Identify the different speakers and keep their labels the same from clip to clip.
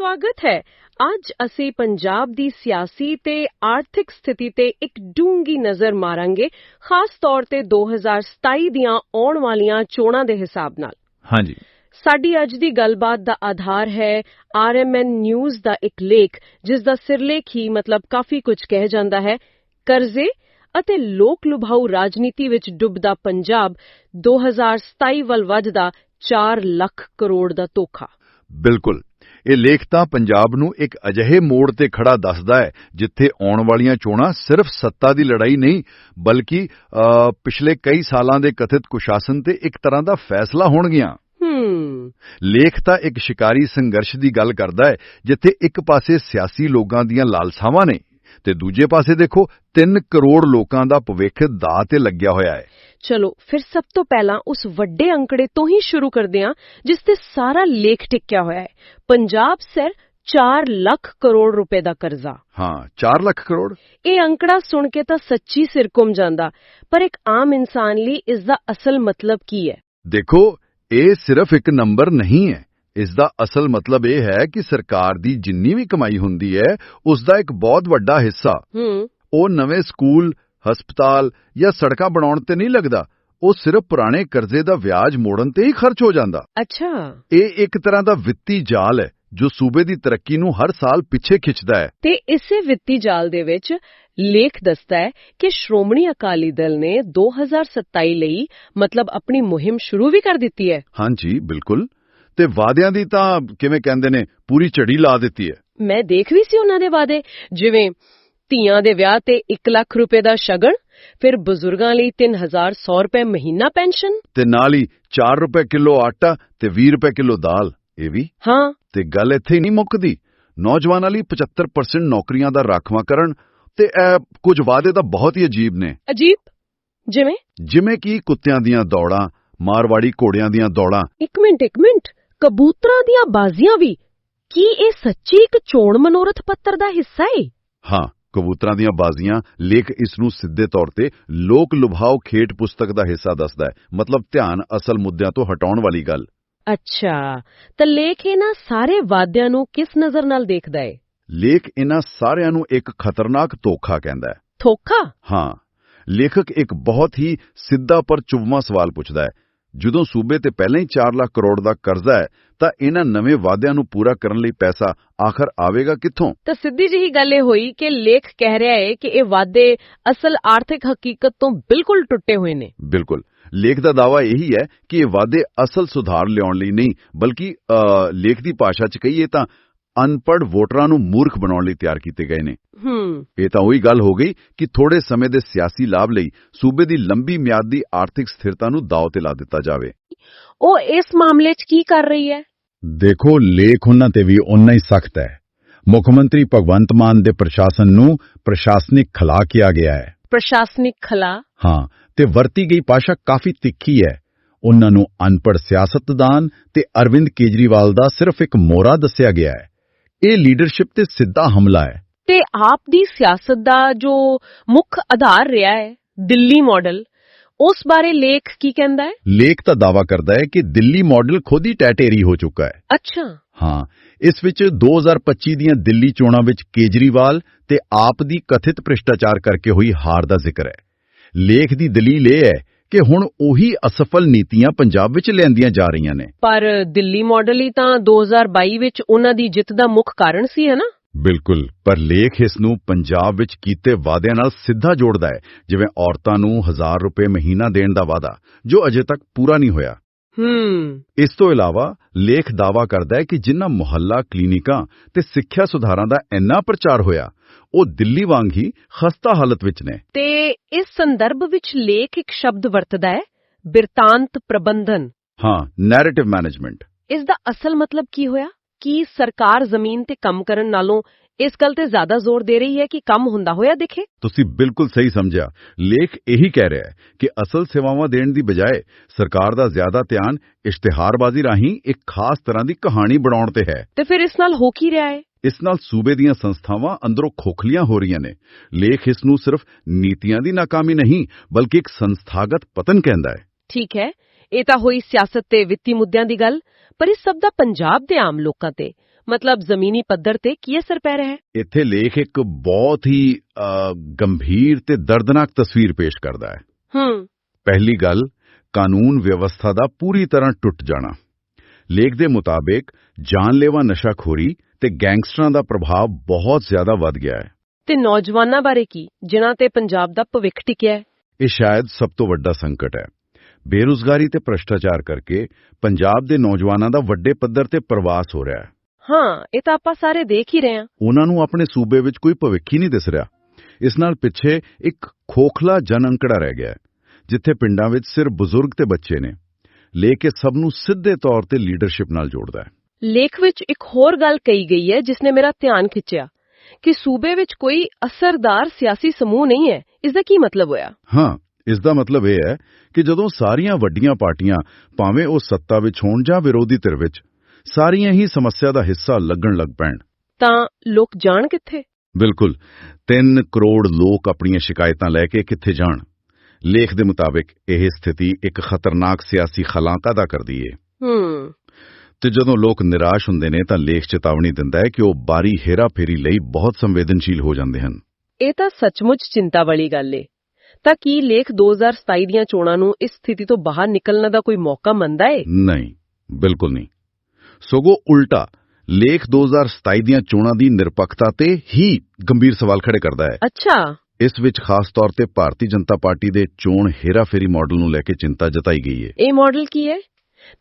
Speaker 1: ਸਵਾਗਤ ਹੈ। ਅੱਜ ਅਸੀਂ ਪੰਜਾਬ ਦੀ ਸਿਆਸੀ ਤੇ ਆਰਥਿਕ ਸਥਿਤੀ ਤੇ ਇੱਕ ਡੂੰਗੀ ਨਜ਼ਰ ਮਾਰਾਂਗੇ ਖਾਸ ਤੌਰ ਤੇ 2027 ਦੀਆਂ ਆਉਣ ਵਾਲੀਆਂ ਚੋਣਾਂ ਦੇ ਹਿਸਾਬ ਨਾਲ।
Speaker 2: ਹਾਂਜੀ।
Speaker 1: ਸਾਡੀ ਅੱਜ ਦੀ ਗੱਲਬਾਤ ਦਾ ਆਧਾਰ ਹੈ ਆਰਐਮਐਨ ਨਿਊਜ਼ ਦਾ ਇੱਕ ਲੇਖ ਜਿਸ ਦਾ ਸਿਰਲੇਖ ਹੀ ਮਤਲਬ ਕਾਫੀ ਕੁਝ ਕਹਿ ਜਾਂਦਾ ਹੈ। ਕਰਜ਼ੇ ਅਤੇ ਲੋਕ ਲੁਭਾਊ ਰਾਜਨੀਤੀ ਵਿੱਚ ਡੁੱਬਦਾ ਪੰਜਾਬ 2027 ਵੱਲ ਵੱਧਦਾ 4 ਲੱਖ ਕਰੋੜ ਦਾ ਧੋਖਾ।
Speaker 2: ਬਿਲਕੁਲ। ਇਹ ਲੇਖ ਤਾਂ ਪੰਜਾਬ ਨੂੰ ਇੱਕ ਅਜਿਹੇ ਮੋੜ ਤੇ ਖੜਾ ਦੱਸਦਾ ਹੈ ਜਿੱਥੇ ਆਉਣ ਵਾਲੀਆਂ ਚੋਣਾਂ ਸਿਰਫ ਸੱਤਾ ਦੀ ਲੜਾਈ ਨਹੀਂ ਬਲਕਿ ਪਿਛਲੇ ਕਈ ਸਾਲਾਂ ਦੇ ਕਥਿਤ ਕੁਸ਼ਾਸਨ ਤੇ ਇੱਕ ਤਰ੍ਹਾਂ ਦਾ ਫੈਸਲਾ ਹੋਣਗੀਆਂ। ਲੇਖ ਤਾਂ ਇੱਕ ਸ਼ਿਕਾਰੀ ਸੰਘਰਸ਼ ਦੀ ਗੱਲ ਕਰਦਾ ਹੈ ਜਿੱਥੇ ਇੱਕ ਪਾਸੇ ਸਿਆਸੀ ਲੋਕਾਂ ਦੀਆਂ ਲਾਲਸਾਵਾਂ ਨੇ ਤੇ ਦੂਜੇ ਪਾਸੇ ਦੇਖੋ 3 ਕਰੋੜ ਲੋਕਾਂ ਦਾ ਭਵਿੱਖ ਦਾਅ ਤੇ ਲੱਗਿਆ ਹੋਇਆ ਹੈ।
Speaker 1: ਚਲੋ ਫਿਰ ਸਭ ਤੋਂ ਪਹਿਲਾਂ ਉਸ ਵੱਡੇ ਅੰਕੜੇ ਤੋਂ ਹੀ ਸ਼ੁਰੂ ਕਰਦੇ ਹਾਂ ਜਿਸ ਤੇ ਸਾਰਾ ਲੇਖ ਟਿਕਿਆ ਹੋਇਆ ਹੈ। ਪੰਜਾਬ ਸਿਰ 4 ਲੱਖ ਕਰੋੜ ਰੁਪਏ ਦਾ ਕਰਜ਼ਾ।
Speaker 2: ਹਾਂ 4 ਲੱਖ ਕਰੋੜ?
Speaker 1: ਇਹ ਅੰਕੜਾ ਸੁਣ ਕੇ ਤਾਂ ਸੱਚੀ ਸਿਰ ਘੁੰਮ ਜਾਂਦਾ ਪਰ ਇੱਕ ਆਮ ਇਨਸਾਨ ਲਈ ਇਸ ਦਾ ਅਸਲ ਮਤਲਬ ਕੀ ਹੈ?
Speaker 2: ਦੇਖੋ ਇਹ ਸਿਰਫ ਇੱਕ ਨੰਬਰ ਨਹੀਂ ਹੈ। ਇਸ ਦਾ ਅਸਲ ਮਤਲਬ ਇਹ ਹੈ ਕਿ ਸਰਕਾਰ ਦੀ ਜਿੰਨੀ ਵੀ ਕਮਾਈ ਹੁੰਦੀ ਹੈ ਉਸ ਦਾ ਇੱਕ ਬਹੁਤ ਵੱਡਾ ਹਿੱਸਾ।
Speaker 1: ਹੂੰ।
Speaker 2: ਉਹ ਨਵੇਂ ਸਕੂਲ ਹਸਪਤਾਲ ਜਾਂ ਸੜਕਾਂ ਬਣਾਉਣ ਤੇ ਨਹੀਂ ਲੱਗਦਾ ਉਹ ਸਿਰਫ ਪੁਰਾਣੇ ਕਰਜ਼ੇ ਦਾ ਵਿਆਜ ਮੋੜਨ ਤੇ ਹੀ ਖਰਚ ਹੋ ਜਾਂਦਾ।
Speaker 1: ਅੱਛਾ।
Speaker 2: ਇਹ ਇੱਕ ਤਰ੍ਹਾਂ ਦਾ ਵਿੱਤੀ ਜਾਲ ਹੈ ਜੋ ਸੂਬੇ ਦੀ ਤਰੱਕੀ ਨੂੰ ਹਰ ਸਾਲ ਪਿੱਛੇ ਖਿੱਚਦਾ ਹੈ।
Speaker 1: ਤੇ ਇਸੇ ਵਿੱਤੀ ਜਾਲ ਦੇ ਵਿੱਚ ਲੇਖ ਦੱਸਦਾ ਹੈ ਕਿ ਸ਼੍ਰੋਮਣੀ ਅਕਾਲੀ ਦਲ ਨੇ 2027 ਲਈ ਮਤਲਬ ਆਪਣੀ ਮੁਹਿੰਮ ਸ਼ੁਰੂ ਵੀ ਕਰ ਦਿੱਤੀ ਹੈ।
Speaker 2: ਹਾਂਜੀ ਬਿਲਕੁਲ। ਤੇ ਵਾਅਦਿਆਂ ਦੀ ਤਾਂ ਕਿਵੇਂ ਕਹਿੰਦੇ ਨੇ ਪੂਰੀ ਝੜੀ ਲਾ ਦਿੱਤੀ ਹੈ।
Speaker 1: ਮੈਂ ਦੇਖ ਵੀ ਸੀ ਉਹਨਾਂ ਦੇ ਵਾਅਦੇ ਜਿਵੇਂ ਧੀਆਂ ਦੇ ਵਿਆਹ ਤੇ 1 ਲੱਖ ਰੁਪਏ ਦਾ ਸ਼ਗਨ ਫਿਰ ਬਜ਼ੁਰਗਾਂ ਲਈ 3100 ਰੁਪਏ ਮਹੀਨਾ ਪੈਨਸ਼ਨ?
Speaker 2: ਤੇ ਨਾਲ ਹੀ 4 ਰੁਪਏ ਕਿਲੋ ਆਟਾ ਤੇ 20 ਰੁਪਏ ਕਿਲੋ ਦਾਲ ਇਹ ਵੀ?
Speaker 1: ਹਾਂ।
Speaker 2: ਤੇ ਗੱਲ ਇੱਥੇ ਹੀ ਨਹੀਂ ਮੁੱਕਦੀ। ਨੌਜਵਾਨਾਂ ਲਈ 75% ਨੌਕਰੀਆਂ ਦਾ ਰਾਖਵਾਂਕਰਨ ਤੇ ਇਹ ਕੁਝ ਵਾਅਦੇ ਤਾਂ ਬਹੁਤ ਹੀ ਅਜੀਬ ਨੇ।
Speaker 1: ਅਜੀਬ? ਜਿਵੇਂ?
Speaker 2: ਜਿਵੇਂ ਕਿ ਕੁੱਤਿਆਂ ਦੀਆਂ ਦੌੜਾਂ ਮਾਰਵਾੜੀ ਘੋੜਿਆਂ ਦੀਆਂ ਦੌੜਾਂ।
Speaker 1: ਇੱਕ ਮਿੰਟ ਇੱਕ ਮਿੰਟ। ਕਬੂਤਰਾਂ ਦੀਆਂ ਬਾਜ਼ੀਆਂ ਵੀ। ਕੀ ਇਹ ਸੱਚੀ ਇੱਕ ਚੋਣ ਮਨੋਰਥ ਪੱਤਰ ਦਾ ਹਿੱਸਾ ਹੈ
Speaker 2: ਹਾਂ। ਕਬੂਤਰਾਂ ਦੀਆਂ ਬਾਜ਼ੀਆਂ ਲੇਖ ਇਸ ਨੂੰ ਸਿੱਧੇ ਤੌਰ ਤੇ ਲੋਕ ਲੁਭਾਓ ਖੇਡ ਪੁਸਤਕ ਦਾ ਹਿੱਸਾ ਦੱਸਦਾ ਹੈ। ਮਤਲਬ ਧਿਆਨ ਅਸਲ ਮੁੱਦਿਆਂ ਤੋਂ ਹਟਾਉਣ ਵਾਲੀ ਗੱਲ।
Speaker 1: ਅੱਛਾ ਤਾਂ ਲੇਖ ਇਹਨਾਂ ਸਾਰੇ ਵਾਅਦਿਆਂ ਨੂੰ ਕਿਸ ਨਜ਼ਰ ਨਾਲ ਦੇਖਦਾ ਹੈ
Speaker 2: ਲੇਖ ਇਹਨਾਂ ਸਾਰਿਆਂ ਨੂੰ ਇੱਕ ਖਤਰਨਾਕ ਧੋਖਾ ਕਹਿੰਦਾ ਹੈ।
Speaker 1: ਧੋਖਾ?
Speaker 2: ਹਾਂ ਲੇਖਕ ਇੱਕ ਬਹੁਤ ਹੀ ਸਿੱਧਾ ਪਰ ਚੁਭਵਾਂ ਸਵਾਲ ਪੁੱਛਦਾ ਹੈ। ਜਦੋਂ ਸੂਬੇ ਤੇ ਪਹਿਲਾਂ ਹੀ 4 ਲੱਖ ਕਰੋੜ ਦਾ ਕਰਜ਼ਾ ਹੈ ਤਾਂ ਇਹਨਾਂ ਨਵੇਂ ਵਾਅਦਿਆਂ ਨੂੰ ਪੂਰਾ ਕਰਨ ਲਈ ਪੈਸਾ ਆਖਰ ਆਵੇਗਾ ਕਿੱਥੋਂ?
Speaker 1: ਤਾਂ ਸਿੱਧੀ ਜਿਹੀ ਗੱਲ ਇਹ ਹੋਈ ਕਿ ਲੇਖ ਕਹਿ ਰਿਹਾ ਹੈ ਕਿ ਇਹ ਵਾਅਦੇ ਅਸਲ ਆਰਥਿਕ ਹਕੀਕਤ ਤੋਂ ਬਿਲਕੁਲ ਟੁੱਟੇ ਹੋਏ ਨੇ।
Speaker 2: ਬਿਲਕੁਲ। ਲੇਖ ਦਾ ਦਾਵਾ ਇਹੀ ਹੈ ਕਿ ਇਹ ਵਾਅਦੇ ਅਸਲ ਸੁਧਾਰ ਲਿਆਉਣ ਲਈ ਨਹੀਂ ਬਲਕਿ ਲੇਖ ਦੀ ਭਾਸ਼ਾ 'ਚ ਕਹੀਏ ਤਾਂ ਅਨਪੜ੍ਹ ਵੋਟਰਾਂ ਨੂੰ ਮੂਰਖ ਬਣਾਉਣ ਲਈ ਤਿਆਰ ਕੀਤੇ ਗਏ ਨੇ।
Speaker 1: ਹੂੰ।
Speaker 2: ਇਹ ਤਾਂ ਉਹੀ ਗੱਲ ਹੋ ਗਈ ਕਿ ਥੋੜੇ ਸਮੇਂ ਦੇ ਸਿਆਸੀ ਲਾਭ ਲਈ ਸੂਬੇ ਦੀ ਲੰਬੀ ਮਿਆਦ ਦੀ ਆਰਥਿਕ ਸਥਿਰਤਾ ਨੂੰ ਦਾਅ ਤੇ ਲਾ ਦਿੱਤਾ ਜਾਵੇ।
Speaker 1: ਉਹ ਇਸ ਮਾਮਲੇ 'ਚ ਕੀ ਕਰ ਰਹੀ ਹੈ?
Speaker 2: ਦੇਖੋ ਲੇਖ ਉਹਨਾਂ ਤੇ ਵੀ ਉਨਾ ਹੀ ਸਖਤ ਹੈ। ਮੁੱਖ ਮੰਤਰੀ ਭਗਵੰਤ ਮਾਨ ਦੇ ਪ੍ਰਸ਼ਾਸਨ ਨੂੰ ਪ੍ਰਸ਼ਾਸਨਿਕ ਖਲਾ ਕਿਹਾ ਗਿਆ ਹੈ।
Speaker 1: ਪ੍ਰਸ਼ਾਸਨਿਕ ਖਲਾ?
Speaker 2: ਹਾਂ ਤੇ ਵਰਤੀ ਗਈ ਭਾਸ਼ਾ ਕਾਫੀ ਤਿੱਖੀ ਹੈ। ਉਹਨਾਂ ਨੂੰ ਅਨਪੜ੍ਹ ਸਿਆਸਤਦਾਨ ਤੇ ਅਰਵਿੰਦ ਕੇਜਰੀਵਾਲ ਦਾ ਸਿਰਫ ਇੱਕ ਮੋਰਾ ਦੱਸਿਆ ਗਿਆ ਹੈ। ਇਹ ਲੀਡਰਸ਼ਿਪ ਤੇ ਸਿੱਧਾ ਹਮਲਾ ਹੈ।
Speaker 1: ਤੇ ਆਪ ਦੀ ਸਿਆਸਤ ਦਾ ਜੋ ਮੁੱਖ ਆਧਾਰ ਰਿਹਾ ਹੈ ਦਿੱਲੀ ਮਾਡਲ ਉਸ ਬਾਰੇ ਲੇਖ ਕੀ ਕਹਿੰਦਾ ਹੈ?
Speaker 2: ਲੇਖ ਤਾਂ ਦਾਵਾ ਕਰਦਾ ਹੈ ਕਿ ਦਿੱਲੀ ਮਾਡਲ ਖੁਦ ਹੀ ਟੈਟੇਰੀ ਹੋ ਚੁੱਕਾ ਹੈ।
Speaker 1: ਅੱਛਾ।
Speaker 2: ਹਾਂ ਇਸ ਵਿੱਚ 2025 ਦੀਆਂ ਦਿੱਲੀ ਚੋਣਾਂ ਵਿੱਚ ਕੇਜਰੀਵਾਲ ਤੇ ਆਪ ਦੀ ਕਥਿਤ ਭ੍ਰਿਸ਼ਟਾਚਾਰ ਕਰਕੇ ਹੋਈ ਹਾਰ ਦਾ ਜ਼ਿਕਰ ਹੈ। ਲੇਖ ਦੀ ਦਲੀਲ ਇਹ ਹੈ ਕਿ ਹੁਣ ਉਹੀ ਅਸਫਲ ਨੀਤੀਆਂ ਪੰਜਾਬ ਵਿੱਚ ਲਿਆਂਦੀਆਂ ਜਾ ਰਹੀਆਂ ਨੇ।
Speaker 1: ਪਰ ਦਿੱਲੀ ਮਾਡਲ ਹੀ ਤਾਂ 2022 ਵਿੱਚ ਉਹਨਾਂ ਦੀ ਜਿੱਤ ਦਾ ਮੁੱਖ ਕਾਰਨ ਸੀ ਹੈ ਨਾ?
Speaker 2: ਬਿਲਕੁਲ ਪਰ ਲੇਖ ਇਸ ਨੂੰ ਪੰਜਾਬ ਵਿੱਚ ਕੀਤੇ ਵਾਅਦਿਆਂ ਨਾਲ ਸਿੱਧਾ ਜੋੜਦਾ ਹੈ ਜਿਵੇਂ ਔਰਤਾਂ ਨੂੰ 1000 ਰੁਪਏ ਮਹੀਨਾ ਦੇਣ ਦਾ ਵਾਅਦਾ ਜੋ ਅਜੇ ਤੱਕ ਪੂਰਾ ਨਹੀਂ ਹੋਇਆ।
Speaker 1: ਹੂੰ।
Speaker 2: ਇਸ ਤੋਂ ਇਲਾਵਾ ਲੇਖ ਦਾਵਾ ਕਰਦਾ ਹੈ ਕਿ ਜਿਨ੍ਹਾਂ ਮੁਹੱਲਾ ਕਲੀਨਿਕਾਂ ਤੇ ਸਿੱਖਿਆ ਸੁਧਾਰਾਂ ਦਾ ਇੰਨਾ ਪ੍ਰਚਾਰ ਹੋਇਆ ਉਹ ਦਿੱਲੀ ਵਾਂਗ ਹੀ ਖਸਤਾ ਹਾਲਤ ਵਿੱਚ ਨੇ।
Speaker 1: ਤੇ ਇਸ ਸੰਦਰਭ ਵਿੱਚ ਲੇਖ ਇੱਕ ਸ਼ਬਦ ਵਰਤਦਾ ਹੈ ਬਿਰਤਾਂਤ ਪ੍ਰਬੰਧਨ।
Speaker 2: ਹਾਂ ਨੈਰੇਟਿਵ ਮੈਨੇਜਮੈਂਟ
Speaker 1: ਇਸ ਦਾ ਅਸਲ ਮਤਲਬ ਕੀ ਹੋਇਆ? ਕੀ ਸਰਕਾਰ ਜ਼ਮੀਨ ਤੇ ਕੰਮ ਕਰਨ ਨਾਲੋਂ ਇਸ ਗੱਲ ਤੇ ਜ਼ਿਆਦਾ ਜ਼ੋਰ ਦੇ ਰਹੀ ਹੈ ਕਿ ਕੰਮ ਹੁੰਦਾ ਹੋਇਆ ਦਿਖੇ।
Speaker 2: ਤੁਸੀਂ ਬਿਲਕੁਲ ਸਹੀ ਸਮਝਿਆ। ਲੇਖ ਇਹੀ ਕਹਿ ਰਿਹਾ ਹੈ ਕਿ ਅਸਲ ਸੇਵਾਵਾਂ ਦੇਣ ਦੀ ਬਜਾਏ ਸਰਕਾਰ ਦਾ ਜ਼ਿਆਦਾ ਧਿਆਨ ਇਸ਼ਤਿਹਾਰਬਾਜ਼ੀ ਰਾਹੀਂ ਇੱਕ ਖਾਸ ਤਰ੍ਹਾਂ ਦੀ ਕਹਾਣੀ ਬਣਾਉਣ ਤੇ ਹੈ।
Speaker 1: ਤੇ ਫਿਰ ਇਸ ਨਾਲ ਹੋ ਕੀ ਰਿਹਾ ਹੈ?
Speaker 2: ਇਸ ਨਾਲ ਸੂਬੇ ਦੀਆਂ ਸੰਸਥਾਵਾਂ ਅੰਦਰੋਂ ਖੋਖਲੀਆਂ ਹੋ ਰਹੀਆਂ ਨੇ। ਲੇਖ ਇਸ ਨੂੰ ਸਿਰਫ ਨੀਤੀਆਂ ਦੀ ਨਾਕਾਮੀ ਨਹੀਂ ਬਲਕਿ ਇੱਕ ਸੰਸਥਾਗਤ ਪਤਨ ਕਹਿੰਦਾ ਹੈ।
Speaker 1: ਠੀਕ ਹੈ ਇਹ ਤਾਂ ਹੋਈ ਸਿਆਸਤ ਤੇ ਵਿੱਤੀ ਮੁੱਦਿਆਂ ਦੀ ਗੱਲ ਪਰ ਇਸ ਸਭ ਦਾ ਪੰਜਾਬ ਦੇ ਆਮ ਲੋਕਾਂ ਤੇ। ਮਤਲਬ ਜ਼ਮੀਨੀ ਪੱਧਰ ਤੇ ਕੀ ਅਸਰ ਪੈ ਰਿਹਾ ਹੈ?
Speaker 2: ਇੱਥੇ ਲੇਖ ਇੱਕ ਬਹੁਤ ਹੀ ਗੰਭੀਰ ਤੇ ਦਰਦਨਾਕ ਤਸਵੀਰ ਪੇਸ਼ ਕਰਦਾ ਹੈ।
Speaker 1: ਹੂੰ।
Speaker 2: ਪਹਿਲੀ ਗੱਲ ਕਾਨੂੰਨ ਵਿਵਸਥਾ ਦਾ ਪੂਰੀ ਤਰ੍ਹਾਂ ਟੁੱਟ ਜਾਣਾ। ਲੇਖ ਦੇ ਮੁਤਾਬਿਕ ਜਾਨਲੇਵਾ ਨਸ਼ਾਖੋਰੀ ਤੇ ਗੈਂਗਸਟਰਾਂ ਦਾ ਪ੍ਰਭਾਵ ਬਹੁਤ ਜ਼ਿਆਦਾ ਵੱਧ ਗਿਆ ਹੈ।
Speaker 1: ਤੇ ਨੌਜਵਾਨਾਂ ਬਾਰੇ ਕੀ ਜਿਨ੍ਹਾਂ ਤੇ ਪੰਜਾਬ ਦਾ ਭਵਿੱਖ ਟਿਕਿਆ ਹੈ?
Speaker 2: ਇਹ ਸ਼ਾਇਦ ਸਭ ਤੋਂ ਵੱਡਾ ਸੰਕਟ ਹੈ। ਬੇਰੁਜ਼ਗਾਰੀ ਤੇ ਭ੍ਰਸ਼ਟਾਚਾਰ ਕਰਕੇ ਪੰਜਾਬ ਦੇ ਨੌਜਵਾਨਾਂ ਦਾ ਵੱਡੇ ਪੱਧਰ ਤੇ ਪ੍ਰਵਾਸ ਹੋ ਰਿਹਾ ਹੈ।
Speaker 1: ਹਾਂ ਇਹ ਤਾਂ ਆਪਾਂ ਸਾਰੇ ਦੇਖ ਹੀ ਰਹੇ ਹਾਂ।
Speaker 2: ਉਹਨਾਂ ਨੂੰ ਆਪਣੇ ਸੂਬੇ ਵਿੱਚ ਕੋਈ ਭਵਿੱਖ ਹੀ ਨਹੀਂ ਦਿਸ ਰਿਹਾ। ਇਸ ਨਾਲ ਪਿੱਛੇ ਇੱਕ ਖੋਖਲਾ ਜਨ ਅੰਕੜਾ ਰਹਿ ਗਿਆ ਜਿੱਥੇ ਪਿੰਡਾਂ ਵਿੱਚ ਸਿਰਫ ਬਜ਼ੁਰਗ ਤੇ ਬੱਚੇ ਨੇ ਲੈ ਕੇ ਸਭ ਨੂੰ ਸਿੱਧੇ ਤੌਰ ਤੇ ਲੀਡਰਸ਼ਿਪ ਨਾਲ ਜੋੜਦਾ ਹੈ।
Speaker 1: ਲੇਖ ਵਿੱਚ ਇੱਕ ਹੋਰ ਗੱਲ ਕਹੀ ਗਈ ਹੈ ਜਿਸ ਨੇ ਮੇਰਾ ਧਿਆਨ ਖਿੱਚਿਆ ਕਿ ਸੂਬੇ ਵਿੱਚ ਕੋਈ ਅਸਰਦਾਰ ਸਿਆਸੀ ਸਮੂਹ ਨਹੀਂ ਹੈ। ਇਸ ਦਾ ਕੀ ਮਤਲਬ ਹੋਇਆ?
Speaker 2: ਹਾਂ ਇਸ ਦਾ ਮਤਲਬ ਇਹ ਹੈ ਕਿ ਜਦੋਂ ਸਾਰੀਆਂ ਵੱਡੀਆਂ ਪਾਰਟੀਆਂ ਭਾਵੇਂ ਉਹ ਸੱਤਾ ਵਿੱਚ ਹੋਣ ਜਾਂ ਵਿਰੋਧੀ ਧਿਰ ਵਿੱਚ ਸਾਰੀਆਂ ਹੀ ਸਮੱਸਿਆ ਦਾ ਹਿੱਸਾ ਲੱਗਣ ਲੱਗ ਪੈਣ।
Speaker 1: ਤਾਂ ਲੋਕ ਜਾਣ ਕਿੱਥੇ?
Speaker 2: ਬਿਲਕੁਲ। 3 ਕਰੋੜ ਲੋਕ ਆਪਣੀਆਂ ਸ਼ਿਕਾਇਤਾਂ ਲੈ ਕੇ ਕਿੱਥੇ ਜਾਣ? ਲੇਖ ਦੇ ਮੁਤਾਬਿਕ ਇਹ ਸਥਿਤੀ ਇੱਕ ਖਤਰਨਾਕ ਸਿਆਸੀ ਖਲਾਂ ਪੈਦਾ ਕਰਦੀ ਏ।
Speaker 1: ਹੂੰ।
Speaker 2: ਤੇ ਜਦੋਂ ਲੋਕ ਨਿਰਾਸ਼ ਹੁੰਦੇ ਨੇ ਤਾਂ ਲੇਖ ਚੇਤਾਵਨੀ ਦਿੰਦਾ ਹੈ ਕਿ ਉਹ ਬਾਰੀ ਹੇਰਾਫੇਰੀ ਲਈ ਬਹੁਤ ਸੰਵੇਦਨਸ਼ੀਲ ਹੋ ਜਾਂਦੇ ਹਨ।
Speaker 1: ਇਹ ਤਾਂ ਸੱਚਮੁੱਚ ਚਿੰਤਾ ਵਾਲੀ ਗੱਲ ਏ। ਤਾਂ ਕੀ ਲੇਖ 2027 ਦੀਆਂ ਚੋਣਾਂ ਨੂੰ ਇਸ ਸਥਿਤੀ ਤੋਂ ਬਾਹਰ ਨਿਕਲਣ ਦਾ ਕੋਈ ਮੌਕਾ ਮੰਨਦਾ ਏ?
Speaker 2: ਨਹੀਂ ਬਿਲਕੁਲ ਨਹੀਂ। ਸਗੋਂ ਉਲਟਾ ਲੇਖ 2027 ਦੀਆਂ ਚੋਣਾਂ ਦੀ ਨਿਰਪੱਖਤਾ ਤੇ ਹੀ ਗੰਭੀਰ ਸਵਾਲ ਖੜੇ ਕਰਦਾ ਹੈ।
Speaker 1: ਅੱਛਾ।
Speaker 2: ਇਸ ਵਿੱਚ ਖਾਸ ਤੌਰ ਤੇ ਭਾਰਤੀ ਜਨਤਾ ਪਾਰਟੀ ਦੇ ਚੋਣ ਹੇਰਾਫੇਰੀ ਮਾਡਲ ਨੂੰ ਲੈ ਕੇ ਚਿੰਤਾ ਜਤਾਈ ਗਈ ਹੈ।
Speaker 1: ਇਹ ਮਾਡਲ ਕੀ ਹੈ?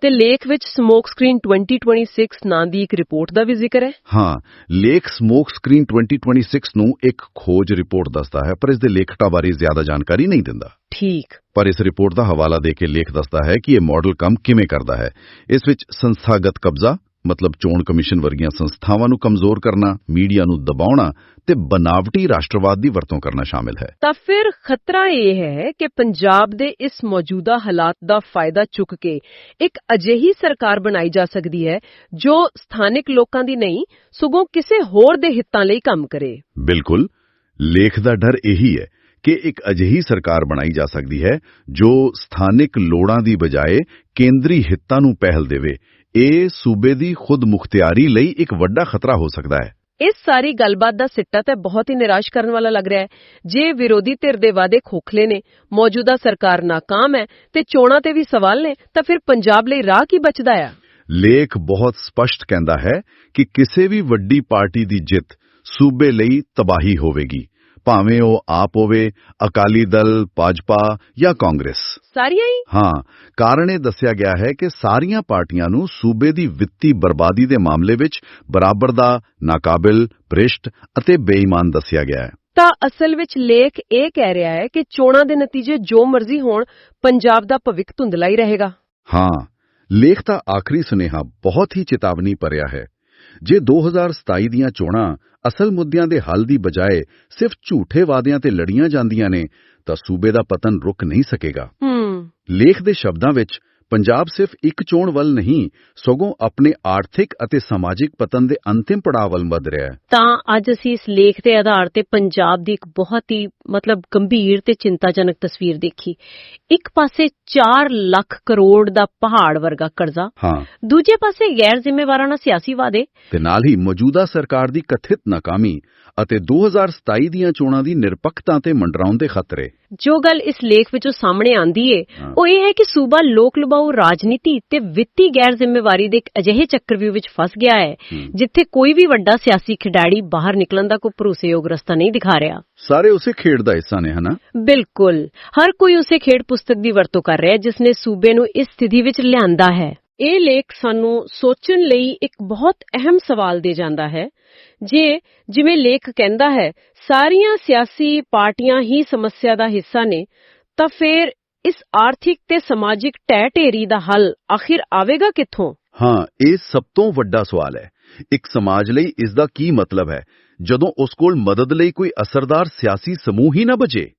Speaker 1: ਤੇ ਲੇਖ ਵਿੱਚ ਸਮੋਕ ਸਕਰੀਨ 2026 ਨਾਂ ਦੀ ਇੱਕ ਰਿਪੋਰਟ ਦਾ ਵੀ ਜ਼ਿਕਰ ਹੈ?
Speaker 2: ਹਾਂ ਲੇਖ ਸਮੋਕ ਸਕਰੀਨ 2026 ਨੂੰ ਇੱਕ ਖੋਜ ਰਿਪੋਰਟ ਦੱਸਦਾ ਹੈ ਪਰ ਇਸ ਦੇ ਲੇਖਕਾਂ ਬਾਰੇ ਜ਼ਿਆਦਾ ਜਾਣਕਾਰੀ ਨਹੀਂ ਦਿੰਦਾ।
Speaker 1: ਠੀਕ।
Speaker 2: ਪਰ ਇਸ ਰਿਪੋਰਟ ਦਾ ਹਵਾਲਾ ਦੇ ਕੇ ਲੇਖ ਦੱਸਦਾ ਹੈ ਕਿ ਇਹ ਮਾਡਲ ਕੰਮ ਕਿਵੇਂ ਕਰਦਾ ਹੈ। ਇਸ ਵਿੱਚ ਸੰਸਥਾਗਤ ਕਬਜ਼ਾ ਮਤਲਬ ਚੋਣ ਕਮਿਸ਼ਨ ਵਰਗੀਆਂ ਸੰਸਥਾਵਾਂ ਨੂੰ ਕਮਜ਼ੋਰ ਕਰਨਾ ਮੀਡੀਆ ਨੂੰ ਦਬਾਉਣਾ ਤੇ ਬਨਾਵਟੀ ਰਾਸ਼ਟਰਵਾਦ ਦੀ ਵਰਤੋਂ ਕਰਨਾ ਸ਼ਾਮਿਲ ਹੈ।
Speaker 1: ਤਾਂ ਫਿਰ ਖਤਰਾ ਇਹ ਹੈ ਕਿ ਪੰਜਾਬ ਦੇ ਇਸ ਮੌਜੂਦਾ ਹਾਲਾਤ ਦਾ ਫਾਇਦਾ ਚੁੱਕ ਕੇ ਇੱਕ ਅਜਿਹੀ ਸਰਕਾਰ ਬਣਾਈ ਜਾ ਸਕਦੀ ਹੈ ਜੋ ਸਥਾਨਿਕ ਲੋਕਾਂ ਦੀ ਨਹੀਂ ਸਗੋਂ ਕਿਸੇ ਹੋਰ ਦੇ ਹਿੱਤਾਂ ਲਈ ਕੰਮ ਕਰੇ।
Speaker 2: ਬਿਲਕੁਲ। ਲੇਖ ਦਾ ਡਰ ਇਹੀ ਹੈ ਕਿ ਇੱਕ ਅਜਿਹੀ ਸਰਕਾਰ ਬਣਾਈ ਜਾ ਸਕਦੀ ਹੈ ਜੋ ਸਥਾਨਿਕ ਲੋੜਾਂ ਦੀ ਬਜਾਏ ਕੇਂਦਰੀ ਹਿੱਤਾਂ ਨੂੰ ਪਹਿਲ ਦੇਵੇ ਇਹ ਸੂਬੇ ਦੀ ਖੁਦ ਮੁਖਤਿਆਰੀ ਲਈ ਇੱਕ ਵੱਡਾ ਖਤਰਾ ਹੋ ਸਕਦਾ ਹੈ।
Speaker 1: ਇਸ ਸਾਰੀ ਗੱਲਬਾਤ ਦਾ ਸਿੱਟਾ ਤਾਂ ਬਹੁਤ ਹੀ ਨਿਰਾਸ਼ ਕਰਨ ਵਾਲਾ ਲੱਗ ਰਿਹਾ ਹੈ। ਜੇ ਵਿਰੋਧੀ ਧਿਰ ਦੇ ਵਾਅਦੇ ਖੋਖਲੇ ਨੇ ਮੌਜੂਦਾ ਸਰਕਾਰ ਨਾਕਾਮ ਹੈ ਤੇ ਚੋਣਾਂ ਤੇ ਵੀ ਸਵਾਲ ਨੇ ਤਾਂ ਫਿਰ ਪੰਜਾਬ ਲਈ ਰਾਹ ਕੀ ਬਚਦਾ ਆ?
Speaker 2: ਲੇਖ ਬਹੁਤ ਸਪਸ਼ਟ ਕਹਿੰਦਾ ਹੈ ਕਿ ਕਿਸੇ ਵੀ ਵੱਡੀ ਪਾਰਟੀ ਦੀ ਜਿੱਤ ਸੂਬੇ ਲਈ ਤਬਾਹੀ ਹੋਵੇਗੀ। ਭਾਵੇਂ ਉਹ ਆਪ ਹੋਵੇ ਅਕਾਲੀ ਦਲ ਭਾਜਪਾ ਜਾਂ ਕਾਂਗਰਸ।
Speaker 1: ਸਾਰੀਆਂ ਹੀ?
Speaker 2: ਹਾਂ ਕਾਰਨ ਇਹ ਦੱਸਿਆ ਗਿਆ ਹੈ ਕਿ ਸਾਰੀਆਂ ਪਾਰਟੀਆਂ ਨੂੰ ਸੂਬੇ ਦੀ ਵਿੱਤੀ ਬਰਬਾਦੀ ਦੇ ਮਾਮਲੇ ਵਿੱਚ ਬਰਾਬਰ ਦਾ ਨਾਕਾਬਿਲ ਭ੍ਰਿਸ਼ਟ ਅਤੇ ਬੇਈਮਾਨ ਦੱਸਿਆ ਗਿਆ ਹੈ।
Speaker 1: ਤਾਂ ਅਸਲ ਵਿੱਚ ਲੇਖ ਇਹ ਕਹਿ ਰਿਹਾ ਹੈ ਕਿ ਚੋਣਾਂ ਦੇ ਨਤੀਜੇ ਜੋ ਮਰਜ਼ੀ ਹੋਣ ਪੰਜਾਬ ਦਾ ਭਵਿੱਖ ਧੁੰਦਲਾ ਹੀ ਰਹੇਗਾ।
Speaker 2: ਹਾਂ ਲੇਖ ਦਾ ਆਖਰੀ ਸੁਨੇਹਾ ਬਹੁਤ ਹੀ ਚੇਤਾਵਨੀ ਭਰਿਆ ਹੈ। ਜੇ 2027 ਦੀਆਂ ਚੋਣਾਂ ਅਸਲ ਮੁੱਦਿਆਂ ਦੇ ਹੱਲ ਦੀ ਬਜਾਏ ਸਿਰਫ ਝੂਠੇ ਵਾਅਦਿਆਂ ਤੇ ਲੜੀਆਂ ਜਾਂਦੀਆਂ ਨੇ ਤਾਂ ਸੂਬੇ ਦਾ ਪਤਨ ਰੁਕ ਨਹੀਂ ਸਕੇਗਾ। ਲੇਖ ਦੇ ਸ਼ਬਦਾਂ ਵਿੱਚ ਪੰਜਾਬ ਸਿਰਫ ਇੱਕ ਚੋਣ ਵੱਲ ਨਹੀਂ ਸਗੋਂ ਆਪਣੇ ਆਰਥਿਕ ਅਤੇ ਸਮਾਜਿਕ ਪਤਨ ਦੇ ਅੰਤਿਮ ਪੜਾਅ ਵੱਲ ਵਧ ਰਿਹਾ ਹੈ।
Speaker 1: ਤਾਂ ਅੱਜ ਅਸੀਂ ਇਸ ਲੇਖ ਦੇ ਆਧਾਰ ਤੇ ਪੰਜਾਬ ਦੀ ਇੱਕ ਬਹੁਤ ਹੀ ਮਤਲਬ ਗੰਭੀਰ ਤੇ ਚਿੰਤਾਜਨਕ ਤਸਵੀਰ ਦੇਖੀ। ਇੱਕ ਪਾਸੇ 4 ਲੱਖ ਕਰੋੜ ਦਾ ਪਹਾੜ ਵਰਗਾ ਕਰਜ਼ਾ
Speaker 2: ਹਾਂ।
Speaker 1: ਦੂਜੇ ਪਾਸੇ ਗੈਰ ਜ਼ਿੰਮੇਵਾਰਾਨਾ ਸਿਆਸੀ ਵਾਅਦੇ
Speaker 2: ਤੇ ਨਾਲ ਹੀ ਮੌਜੂਦਾ ਸਰਕਾਰ ਦੀ ਕਥਿਤ ਨਾਕਾਮੀ ਅਤੇ 2027 ਦੀਆਂ ਚੋਣਾਂ ਦੀ ਨਿਰਪੱਖਤਾ ਤੇ ਮੰਡਰਾਉਂਦੇ ਖਤਰੇ।
Speaker 1: ਜੋ ਗੱਲ ਇਸ ਲੇਖ ਵਿੱਚੋਂ ਸਾਹਮਣੇ ਆਂਦੀ ਏ
Speaker 2: ਹਾਂ।
Speaker 1: ਉਹ ਇਹ ਹੈ ਕਿ ਸੂਬਾ ਲੋਕ ਲੁਭਾਊ ਰਾਜਨੀਤੀ ਤੇ ਵਿੱਤੀ ਗੈਰ ਜ਼ਿੰਮੇਵਾਰੀ ਦੇ ਇੱਕ ਅਜਿਹੇ ਚੱਕਰਵਿਊਹ ਵਿੱਚ ਫਸ ਗਿਆ ਹੈ
Speaker 2: ਹੂੰ।
Speaker 1: ਜਿੱਥੇ ਕੋਈ ਵੀ ਵੱਡਾ ਸਿਆਸੀ ਖਿਡਾਰੀ ਬਾਹਰ ਨਿਕਲਣ ਦਾ ਕੋਈ ਭਰੋਸੇਯੋਗ ਰਸਤਾ ਨਹੀਂ ਦਿਖਾ ਰਿਹਾ।
Speaker 2: ਸਾਰੇ ਉਸੇ ਖੇਡ ਦਾ ਹਿੱਸਾ ਨੇ ਹਨਾ?
Speaker 1: ਬਿਲਕੁਲ। ਹਰ ਕੋਈ ਉਸੇ ਖੇਡ ਪੁਸਤਕ ਦੀ ਵਰਤੋਂ ਕਰ ਰਿਹਾ ਹੈ ਜਿਸ ਨੇ ਸੂਬੇ ਨੂੰ ਇਸ ਸਥਿਤੀ ਵਿੱਚ ਲਿਆਂਦਾ ਹੈ। ਇਹ ਲੇਖ ਸਾਨੂੰ ਸੋਚਣ ਲਈ ਇੱਕ ਬਹੁਤ ਅਹਿਮ ਸਵਾਲ ਦੇ ਜਾਂਦਾ ਹੈ। ਜੇ ਜਿਵੇਂ ਲੇਖ ਕਹਿੰਦਾ ਹੈ, ਸਾਰੀਆਂ ਸਿਆਸੀ ਪਾਰਟੀਆਂ ਹੀ ਸਮੱਸਿਆ ਦਾ ਹਿੱਸਾ ਨੇ, ਤਾਂ ਫਿਰ ਇਸ ਆਰਥਿਕ ਤੇ ਸਮਾਜਿਕ ਟਹਿ ਢੇਰੀ ਦਾ ਹੱਲ ਆਖਿਰ ਆਵੇਗਾ ਕਿੱਥੋਂ?
Speaker 2: ਹਾਂ, ਇਹ ਸਭ ਤੋਂ ਵੱਡਾ ਸਵਾਲ ਹੈ। ਇੱਕ ਸਮਾਜ ਲਈ ਇਸ ਦਾ ਕੀ ਮਤਲਬ ਹੈ? ਜਦੋਂ ਉਸ ਕੋਲ ਮਦਦ ਲਈ ਕੋਈ ਅਸਰਦਾਰ ਸਿਆਸੀ ਸਮੂਹ ਹੀ ਨਾ ਬਚੇ।